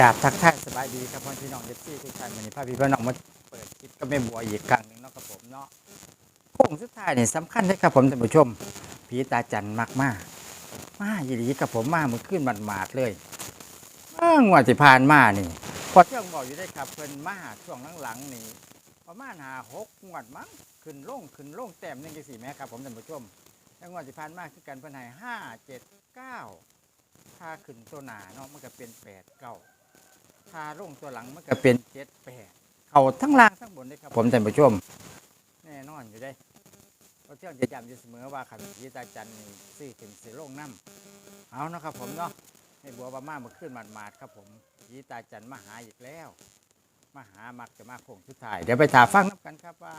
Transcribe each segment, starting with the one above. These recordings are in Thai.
กราบทักทายสบายดีครับพ่อพี่น้องเอฟซีทุกท่านวันนี้พาพี่พี่น้องมาเปิดคลิปก็ไม่บัวอีกครั้งหนึ่งเนาะครับผมเนาะโค้งสุดท้ายนี่ยสำคัญเลยครับผมท่านผู้ชมผีตาจันมากมากมาอีหลีกับผมมาเมื่อคืนมันมาดเลยเมื่องวดที่ผ่านมานี่พอเที่ยงบอกอยู่ได้ครับเพิ่นมาช่วงหลังๆนี่ประมาณหาหกงวดมั้งขึ้นล่งขึ้นล่งแต้มหนึงจังสี่แม่ครับผมท่านผู้ชมแล้วงวดที่ผ่านมาคือกันเพิ่นให้ห้าเจ็ดเก้าถ้าขึ้นตัวหนาเนาะมันก็เป็นแปดเก้า ถ้าลงตัวหลังมันก็เป็นเจ็ดแปดเขาทั้งล่างทั้งบนเลยครับ ผมท่านผู้ชม แน่นอนอยู่ได้เพราะเที่ยงจะย้ำอยู่เสมอว่าขันยีตาจันนี่ซื้อถึงสีลงน้ำเอาเนาะครับผมเนาะให้บัวบามามาขึ้นหมาดๆครับผมยีตาจันมาหาอีกแล้วมาหามักจะมาโค้งสุดท้ายเดี๋ยวไปถามฟังน้ำกันครับว่า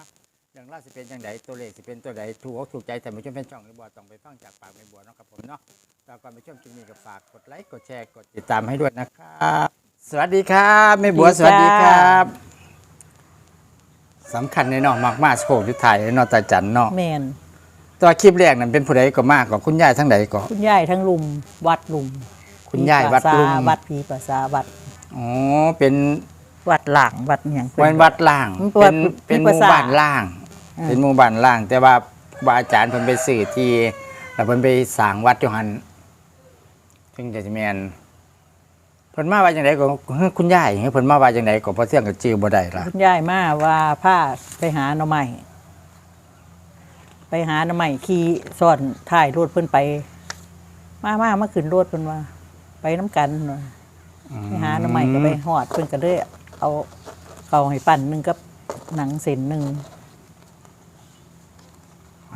เรื่องราวสิเป็นอย่างไรตัวเลขสิเป็นตัวใดถูกอกถูกใจแต่ไม่ชมเป็นช่องหรือบัวต้องไปฟังจากปากแม่บัวเนาะครับผมเนาะแล้วก่อนไปชมคลิปนี้ก็ฝากกดไลค์กดแชร์กดติดตามให้ด้วยนะครับ สวัสดีครับแม่บัวสสวัวัสสดีดีคค่ะรับสำคัญในเนาะมากมากๆโค้งสุดท้ายในเนาะตาจันเนาะแมนตัวคลิปแรกนั้นเป็นผู้ใดก็มากกว่าคุณยายทั้งใดก็ คุณยายทั้งลุมวัดลุมคุณยายวัดลุมผีปราสาวัดผีประสาวัดอ๋อเป็นวัดหลังวัดอหย่าง เป็นวัดล่างมันเป็นวัดเป็นหพิมู่พาษาบ้านล่าง อ่า เป็นหมู่บ้านล่าง แต่ว่าครูบาอาจารย์เพิ่นไปสื่อที่แล้วเพิ่นไปสร้างวัดอยู่หันถึงจะแม่น เพิ่นมาว่าจังไดก็คุณยายเพิ่นมาว่าจังไดก็พอเที่ยงก็จื้อบ่ได้ล่ะคุณยายมาว่าผ้าไปหาหน่อไม้ไปหาหน่อไม้ขี่ซ่อนถ่ายรถเพิ่นไป มามามาขึ้นรถเพิ่นว่า ไปน้ำกันว่าไปหาหน่อไม้ก็ไปหอดเพิ่นก็เลยเอาเขาให้ปั่นหนึ่งกับหนังเส้นหนึ่ง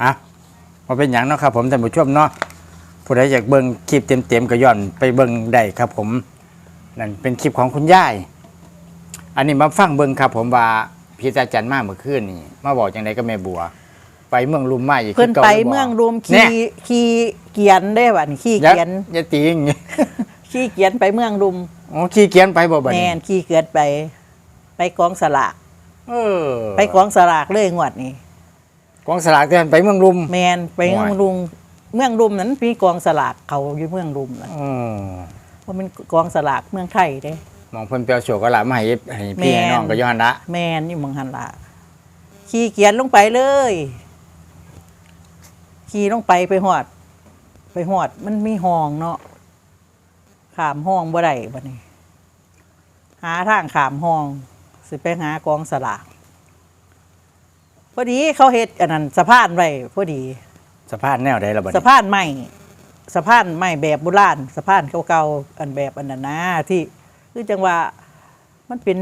อะมาเป็นอย่างเนาะครับผมท่านผู้ชมเนาะผู้ใดอยากเบิ่งคลิปเต็มๆก็ย้อนไปเบิ่งได้ครับผม นั่นเป็นคลิปของคุณยาย อันนี้มาฟังเบิ่งครับผมว่าพี่ตาจันมาเมื่อคืนนี่มาบอกจังไดก็แม่บัว ไปเมืองลุมมาอีกเพิ่นคือไปก่าหรืบ่เมืองรวมเนี่ขี่ยขี่เกียนได้บัดนี้ขี่อย่าเกียนอย่าตีอย่างงี้ขี่เกียนไปเมืองรุมอ๋อขี้เกียจไปบ่บัดแมนี้นขี่เกียนไป ไปกองสลากเออไปกองสลากเลยงวดนี้กองสลากเตือนไปเมืองลุม แมนไปเมืองรุมเมืองรุมนั้นมีกองสลากเขาอยู่เมืองรุมนะอือ ว่ามันกองสลากเมืองไทยเด้ มองเพิ่นเปียวโชคก็ละมาให้ให้พี่แม่นให้น้องก็ย้อนละแมนนี่เมืองหันละขี่เกียนลงไปเลยขี่ลงไปไปหอด ไปหอดมันมีห้องเนาะขามห้องบ่ได้บัดนี้ หาทางขามห้อง สิไปหากองสลากพอดีเขาเฮ็ดอันนั้นสะพานไว้พอดีสภาพแนวใดล่ะบัดสะนี้พานใหม่ สะพานใหม่แบบโบราณสะพานเก่าๆอันแบบอันนั้นนะที่คือจังว่ามันเป็น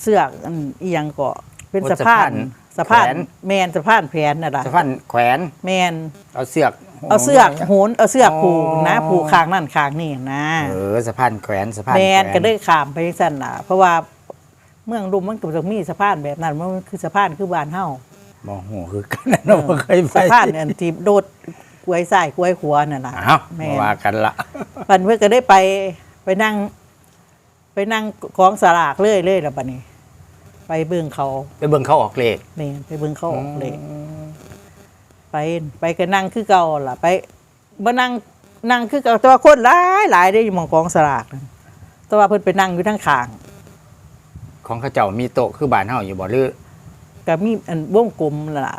เสือกอันอีหยังก็เป็นสะพานสะพานแมนสะพานแผนน่ะล่ะสะพานแขวนแมนเอาเสือก เอาเสือกโหนเอาเสือกผูกนะ อ๋อ ผูกข้างนั่นข้างนี่นะ เออสะพานแขวนสะพานแมนแขวก็ได้ขามไปสั่นล่ะ เพราะว่าเมืองรุมมันก็ต้องมีสะพานแบบนั้นมันคือสะพานคือบ้านเฮาบ่ฮู้คือกันนะเนาะบ่เคยไปสะพานอันที่โดด กล้วยซ้ายกล้วยขวานั่นล่ะอ้าวแม่มานว่ากันละ ปันเพื่อก็ได้ไปไปนั่ง ไปนั่งกองสลากเรื่อยเรื่อยแล้วบัดนี้ ไปเบิ่งเขาไปเบิ่งเขาออกเลขนี่ไปเบิ่งเขาออกเลย ไปไปก็นั่งคือเก่าล่ะ ไปบ่นั่งนั่งคือเก่าแต่ว่าคนหลายหลายได้อยู่หมองกองสลากนั่นแต่ว่าเพิ่นไปนั่งอยู่ทั้งข้างของเขาเจ้ามีโต๊ะคือบ้านเฮาอยู่บ่หรือก็มีอันวงกลมล่ะ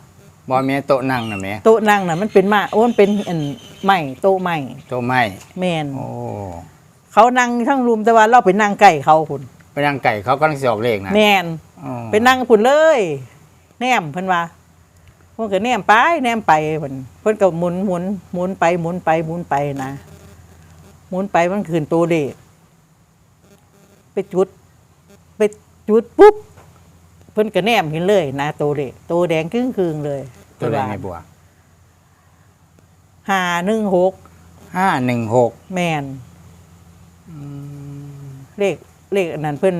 บ่แม่โต๊ะนั่งน่ะแม่โต๊ะนั่งน่ะมันเป็นไม้โอ้มันเป็นอันไม้โต๊ะไม้โต๊ะไม้แม่นโอ้เขานั่งทั้งรุมแต่ว่าเราไปนั่งใกล้เขาคุณไปนั่งไก่เขากำลังสิออกเลขนะแม่นอ๋อไปนั่งพุ่นเลยแนมเพิ่นว่าเพิ่นก็แนมไปแนมไปเพิ่นเพิ่นก็หมุนหมุนหมุนไปหมุนไปหมุนไปนะหมุนไปมันคืนตัวเลขไปจุด ไปจุดปุ๊บ เพิ่นก็แนมเห็นเลยนะตัวเลขตัวแดงครึ่งคืงๆเลยตัวใดแม่บัวห้าหนึ่งหก516แมนเลขเลขอันนั้นเพิ่น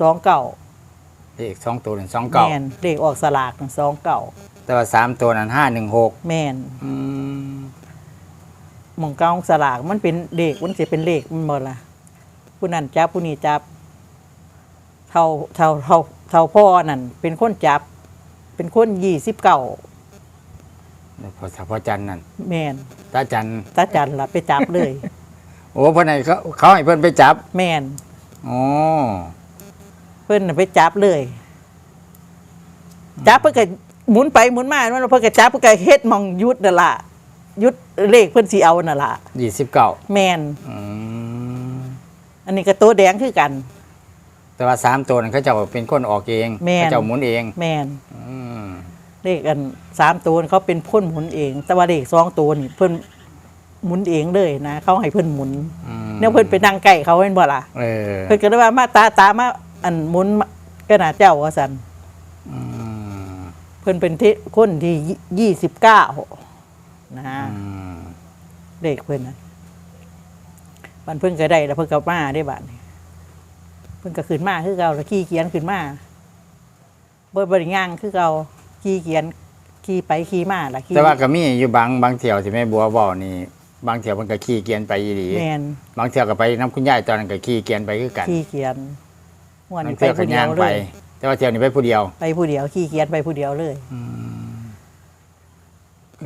สองเก่าเลขสองตัวนั่นแม29นเลขออกสลากสองเก่าแต่ว่าสามตัวนั้น516แมนอืมหมองเกาสลากมันเป็นเลขมันจะเป็นเลขมันหมดละผู้นั้นจับผู้นี้จับ เท่าเท่าเท่าเท่าพ่อนั่นเป็นคนจับ เป็นคนยี่สิบเก้าพอสัพพอจันทร์นั่นแมนตาจันทร์ตาจันละไปจับเลย โอ้เพิ่นให้เขาเขาให้เพิ่นไปจับ แมนอ๋อเพิ่นน่ะไปจับเลย จับเพิ่นก็หมุนไปหมุนมามันเพิ่นก็จับเพิ่นก็เฮ็ดหมองยุดนั่นล่ะยุดเลขเพิ่นสิเอานั่นล่ะยี่สิบเก้าแม่นอืมอันนี้ก็ตัวแดงคือกัน แต่ว่าสามตัวนั้นเขาเจ้าเป็นคนออกเองแม่น เขาเจ้าหมุนเองแม่นอืมเลขอันสามตัวเขาเป็นพ่นหมุนเอง แต่ว่าเลขสองตัวนี่เพิ่นหมุนเองเลยนะเขาให้เพิ่นหมุนอืมเนี่ยเพิ่นไปนั่งใกล้เขาเห็นบ่ล่ะเออเพิ่นก็เลยว่ามาตาตามาอันหมุนมาก็น่าเจ้าว่าซั่นอืมเพิ่นเป็นที่คนที่ยี่สิบเก้านะอืมเลขเพิ่นนะมันเพิ่นก็ได้แล้วเพิ่นก็มาได้บัดนี้ เพิ่นก็ขึ้นมาคือเก่าแล้วขี่เขียนขึ้นมาบ่บ่ได้ย่างคือเก่าขี่เขียนขี่ไปขี่มาล่ะขี่แต่ว่าก็มีอยู่บางบางเที่ยวที่แม่บัวบอกนี่ บางเที่ยวมันก็ขี่เกียนไปอีหลีแม่นบางเที่ยวก็ไปน้ำคุณยายตอนนั้นก็ขี่เกียนไปคือกันขี่เขียนม่วนบางนี่ไปเที่ยวก็ผู้เดียย่างวไปเลยแต่ว่าเที่ยวนี้ไปผู้เดียว ไปผู้เดียวขี่เขียนไปผู้เดียวเลย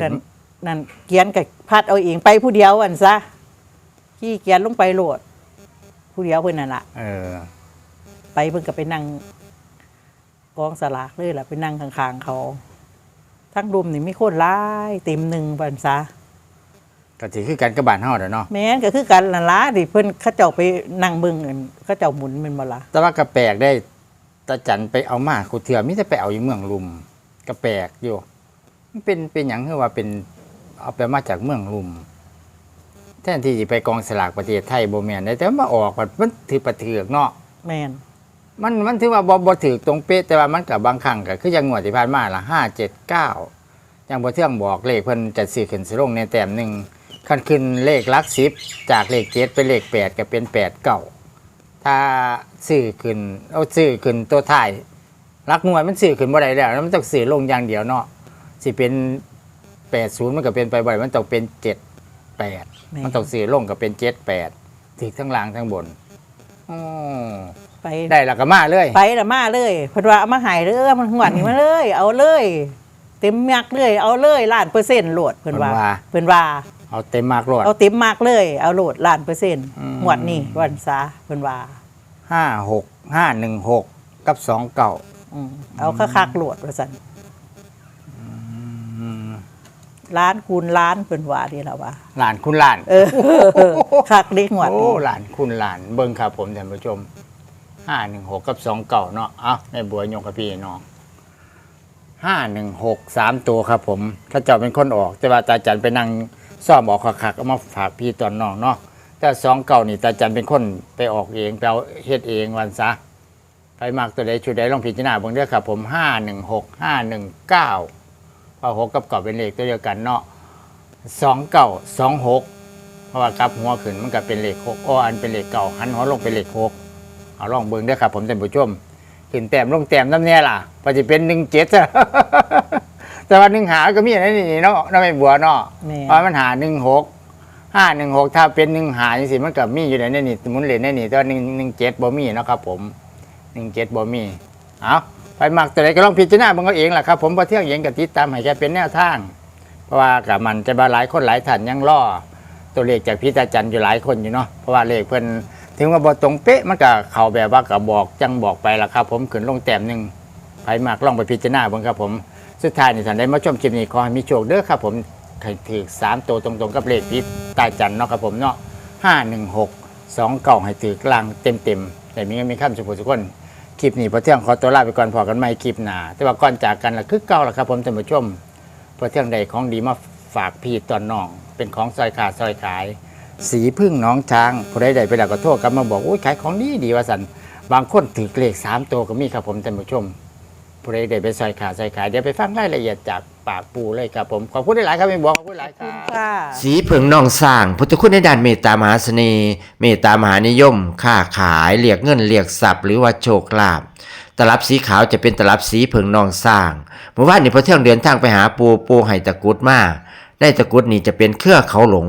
นั่นนั่นเขียนกับพัดเอาเองไปผู้เดียวอันซะขี่เขียนลงไปโหลด ผู้เดียวเพิ่นนั่นล่ะ เออ ไปเพิ่นก็ไปนั่งกองสลากเลยล่ะไปนั่งข้างๆเขา ทั้งรุมนี่มีคนร้ายเต็มหนึ่งบันซะก็ถือคือกันกับบ้านเฮาเด้อเนาะแม้นก็คือกันละละดิเพิ่นเขาเจ้าไปนั่งเบิ่งกันเขาเจ้าหมุนแมันบ่ล่ะแต่ว่าก็แปลกได้ตาจันไปเอามาคูเถื่อมิแต่ไปเอาอยู่เมืองลุมก็แปลกอยู่มันเป็นเป็นหยังคือว่าเป็นเอาไปมาจากเมืองลุม แทนที่จะไปกองสลากประเทศไทยบ่แม่นได้แต่ว่ามาออกบัดมันถือประเถือกเนาะแม่น มันมันถือว่าบ่บ่ถือตรงเป๊ะแต่ว่ามันกับบางครั้งก็คือยังงวดที่ผ่านมาละห้าเจ็ดเก้าอย่างบ่เที่ยงบอกเลขเพิ่นจะซื้อขึ้นสิลงในแต้มหนึ่งคันขึ้นเลขหลักสิบจากเลขเจ็ดเป็นเลขแปดก็เป็นแปดเก้าถ้าซื้อขึ้นเอาซื้อขึ้นตัวท้ายหลักหน่วยมันซื้อขึ้นบ่ได้แล้วแล้วมันต้องซื้อลงอย่างเดียวเนาะสิเป็นแปดศูนย์มันก็เป็นไปบ่ได้มันต้องเป็นเจ็ดแปดแม่มันต้องซื้อลงก็เป็นเจ็ดแปดถือทั้งล่างทั้งบนอ๋อ ไปได้แล้วก็มาเลยไปละมาเลยเพิ่นว่าเอามาใหายเด้อมันหวดนี่มาเลย เอาเลย เต็มมักเลย เอาเลยล้านเปอร์เซ็นต์โหลดเพิ่นว่าเพิ่นว่าเพิ่นว่า เอาเต็มมากรวด เอาเต็มมากเลย เอาโหลดล้านเปอร์เซ็นต์อืม หวดนี่วันซาเพิ่นว่าห้าหกห้าหนึ่งหกกับสองเก่าอืมเอาคักๆโหลดว่าซั่นล้านคูณล้านเพิ่นว่าดีแล้วว่า หลานคุณหลานเออคักเด้หวดโอ้นี่หลานคุณหลานเบิ้งครับผมท่านผู้ชม ห้าหนึ่งหกกับสองเก่าเนาะเอ้าแม่บัวยงกับพี่น้องห้าหนึ่งหกสามตัวครับผมถ้าเจ้าเป็นคนออก แต่ว่าตาจันไปนั่งซ่อมออกคักๆเอามาฝากพี่ตอนน้องเนาะแต่สองเก่านี่ตาจันเป็นคนไปออกเองไปเอาเฮ็ดเองวันซะไปมากตัวใดชุดใดลองพิจารณาบิ่งเด้อครับผมห้าหนึ่งหกห้าหนึ่งเก้าพอหกกับเก่าเป็นเลขตัวเดียวกันเนาะสองเก่าสองหกเพราะว่ากลับหัวขึ้นมันก็เป็นเลขหกอ้ออันเป็นเลขเก่าหันหัวลงเป็นเลขหก เอาลองเบิ่งเด้อครับ ผมท่านผู้ชมขึ้นแต้มลงแต้มน้ำเนี่ยล่ะพอจะเป็นหนึ่งเจ็ดแต่ว่าหนึ่งหาก็มีอะไรนี่เนาะน้ำไม่บัวเนาะแม่เพราะมันหาหนึ่งหกห้าหนึ่งหกถ้าเป็นหนึ่งหาจังสิมันก็มีอยู่ในนี่หมุนเหรียญในนี่แต่ว่าหนึ่งหนึ่งเจ็ดบ่มีเนาะครับผมหนึ่งเจ็ดบ่มีเอาไปหมักตัวไหนก็ลองพิจารณาเบิ่งเอาเองล่ะครับ ผมพอเที่ยงเย็นกับติดตามให้แกเป็นแนวทาง เพราะว่ากับมันจะบาหลายคนหลายท่านยังล่อตัวเลขจากพิจาจันอยู่หลายคนอยู่เนาะเพราะว่าเลขเพิ่น ถึงว่าบ่ตรงเป๊ะมันก็เข้าแบบว่าก็บอกจังบอกไปละครับ ผมขึ้นลงแต้มหนึ่งไปมากลองไปพิจารณาบิ่งครับผมสุดท้ายนี่ท่านได้มาชมคลิปนี้ขอให้มีโชคเด้อครับ ผมให้ถือสามตัวตรงๆกับเลขพิตาจันเนาะครับผมเนาะห้าหนึ่งหกสองเก่าให้ถือกลางเต็มๆแต่มีเงินมีข้ามสุขสุขคนคลิปนี้พอเที่ยงขอตัวลาไปก่อนพอกันใหม่คลิปหน้าแต่ว่าก่อนจากกันละคือเก่าละครับ ผมท่านผู้ชมพอเที่ยงใดของดีมาฝากพี่ตอนน้อง เป็นของซอยขาซอยขาย สีพึ่งน้องช้างผู้ใดใดไปแล้วก็โทษกันมาบอกอุ้ยขายของดีดีว่าสันบางคนถือเลขสามตัวก็มีครับผมท่านผู้ชมผู้ใดใดไปซอยขาดซอยขายเดี๋ยวไปฟังรายละเอียดจากปากปูเลยครับผมขอบคุณหลายๆครับพี่บอกขอบคุณหลายคคุรัณบค่ะสีเผิงนองสร้างพุทธคุณในด้านเมตตามหาเสน่ห์เมตตามหานิยม ค้าขายเรียกเงินเรียกทรัพย์หรือว่าโชคลาภตลับสีขาวจะเป็นตลับสีเผิงนองสร้างเมื่อวานนี้พอเที่ยงเดินทางไปหาปูปูไห้ตะกรุดมาได้ตะกรุดนี่จะเป็นเครือเขาหลง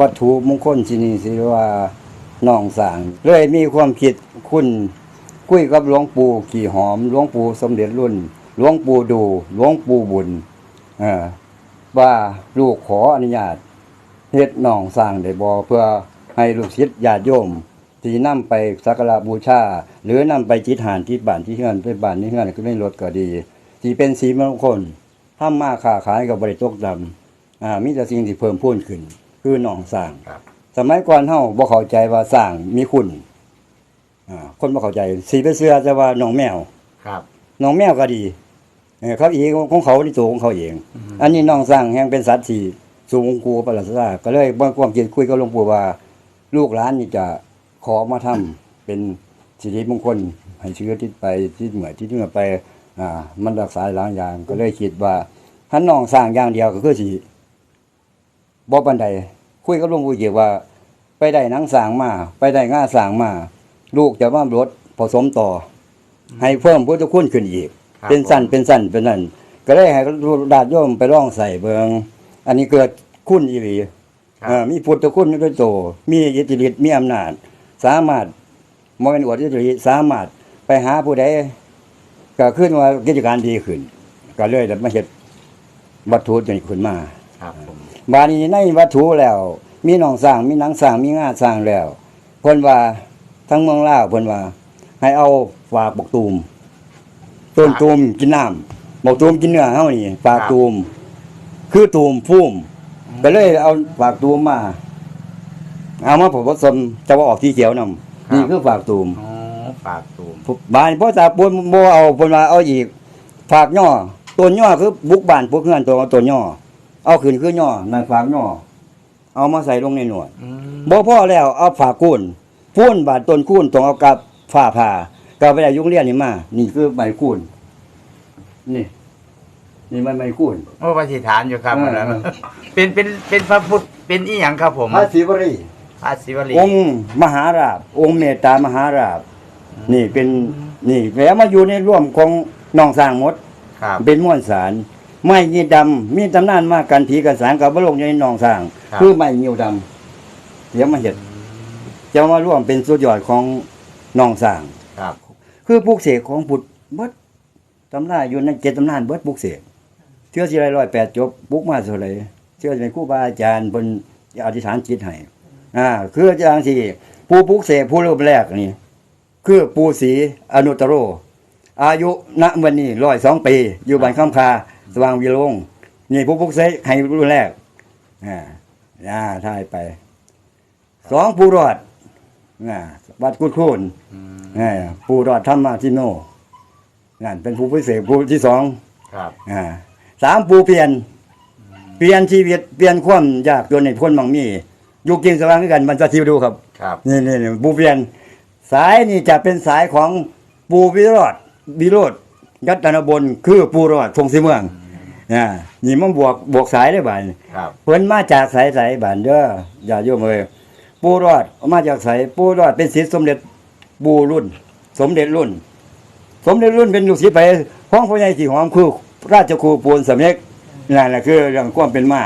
วัตถุมงคลที่นี่สิว่าน้องสางเลยมีความคิดคุณคุยกับหลวงปู่ขี่หอมหลวงปู่สมเด็จรุ่นหลวงปู่ดูหลวงปู่บุญว่าลูกขออนุญาตเฮ็ดน้องสร้างได้บ่เพื่อให้ลูกศิษย์ญาติโยมที่นำไปสักการะบูชา หรือนำไปจิตหานที่บ้านที่เฮือนไปบ้านที่เฮือนก็ไม่ลดก็ดีที่เป็นสีมงคลทำมาค้าขายกับบริตกดำอ่ามีแต่สิ่งที่เพิ่มพูนขึ้น คือหนองสร้างครับ สมัยก่อนเฮาบ่เข้าใจว่าสร้างมีคุณอ่าคนบ่เข้าใจสีไปเสื้อจะว่าหนองแมวครับ หนองแมวก็ดีเออเขาเองของเขาที่ตัวของเขาเองอันนี้หนองสร้างแห่งเป็นสัตว์ที่สูงกูประหลาดซาก็เลยบ่ความคิดคุยกับหลวงปู่ว่า ลูกหลานนี่จะขอมาทำเป็นสิริมงคลให้เชื้อทิศไปที่เหมือที่เหนือไป อ่า มันรักษาหลายอย่างก็เลยคิดว่าถ้าน้องสร้างอย่างเดียวก็คือสิ บ่ปานใดคุยกับหลวงปู่เกี่ยวว่า ไปได้หนังสร้างมา ไปได้ง่าสร้างมา ลูกจะมารถผสมต่อ ให้เพิ่มพุทธคุณขึ้นอีก ครับเป็นสั้นเป็นสั้นเป็นนั่นก็เลยให้ดาดโยมไปร่องใส่เบิงอันนี้เกิดคุณอีหลีครับ เอ่อมีพุทธคุณด้วยโต มีอิทธิฤทธิ์มีอำนาจ สามารถมเป็นอวดอิทธิฤทธิ์สามารถไปหาผู้ใดก็ขึ้นว่ากิจการดีขึ้น ก็เลยได้มาเฮ็ดวัตถุตัวนี้ขึ้นมา ครับผม บาดนี้ในวัตถุแล้ว มีหนองสร้างมีหนังสร้างมีงาสร้างแล้วเพิ่นว่าทั้งเมืองลาวเพิ่นว่า ให้เอาฝากบกตูมต้นตูมกินน้ำบกตูมกินเนื้อเฮานี่ฝากตูม คือตูมพุ่มก็เลยเอาฝากตูมมา เอามาผสมจะว่าออกที่เขียวนำนี่คือฝากตูมอ๋อปากตูมบ้านพ่อตาปูนบ่เอาเพิ่นว่าเอาอีกฝากย่อต้นย่อคือบุกบ้านพวกเฮือนตัวเอาต้นย่อ เอาขึ้นคือย่อนั่นฝากย่อเอามาใส่ลงในหนวดอืมบ่พอแล้วเอาฝากกุ้นพูนบาดต้นคูนต้องเอากับฝ้าผ่าก็ไปได้ยุงเรียนนี่มา นี่คือใบคูนนี่นี่มันใบคูนโอ้ปฏิฐานอยู่ครับเอออันนั้นเป็นเป็นเป็นพระพุทธเป็นอีหยังครับผมพระศิวรีพระศิวลีองค์มหาราชองค์เมตตามหาราชนี่เป็นนี่แล้วมาอยู่ในร่วมของน้องสร้างหมดครับเป็นม้วนสาร ไม้ยีดำมีตำนานมากกันผีกันสางกับบโลกในหนองสร้าง ครับ คือไม้ยิวดำเดี๋ยวมาเห็ดจะมาร่วมเป็นสุดยอดของหนองสร้าง ครับ คือปลูกเสกของบุตรเบิดตำนานอยู่ในเจ็ดตำนานเบิดปลูกเสกเชื่อสิไรร้อยแปดจบปลูกมาเท่าไหรเชื่อเป็นครูบาอาจารย์บนอธิษฐานจิตให้อ่าคืออาจารย์ที่ผู้ปลูกเสกผู้รูปแรกนี่ คือปูศรีอนุตตโร อายุณวันนี้ร้อยสองปี อยู่บ้านข้ามคา สว่างวิโรงนี่ผู้พุกเสกให้รุ่นแรกอ่าอ่าถ่ายไป สองผู้รอดอ่าวัดกุดคูนอ่าผู้รอดธรรมาทิโนนั่นเป็นผู้พิเศษผู้ที่สองครับ อ่าสามผู้เปลี่ยน เปลี่ยนชีวิตเปลี่ยนความยากจนในพ้นมังมีอยู่กินสว่างด้วยกันมันจะทิวดูครับ ครับ นี่นี่นี่ปูเปลี่ยน สายนี่จะเป็นสายของปูวิโรธวิโรธ ยัตนบนคือปูรอดทงสีเมืองอ่านี่มันบวกบวกสายได้บ่ายครับเพิ่นมาจากสายสายบ้านเด้ออย่าโยมเอ้ยปูรอดมาจากสายปูรอดเป็นศิษย์สมเด็จปูรุ่น สมเด็จรุ่น สมเด็จรุ่นเป็นลูกศิษย์ไปห้องพ่อใหญ่สีหอมคือราชครูปูนสำเร็จนั่นแหละคือเรื่องความเป็นมา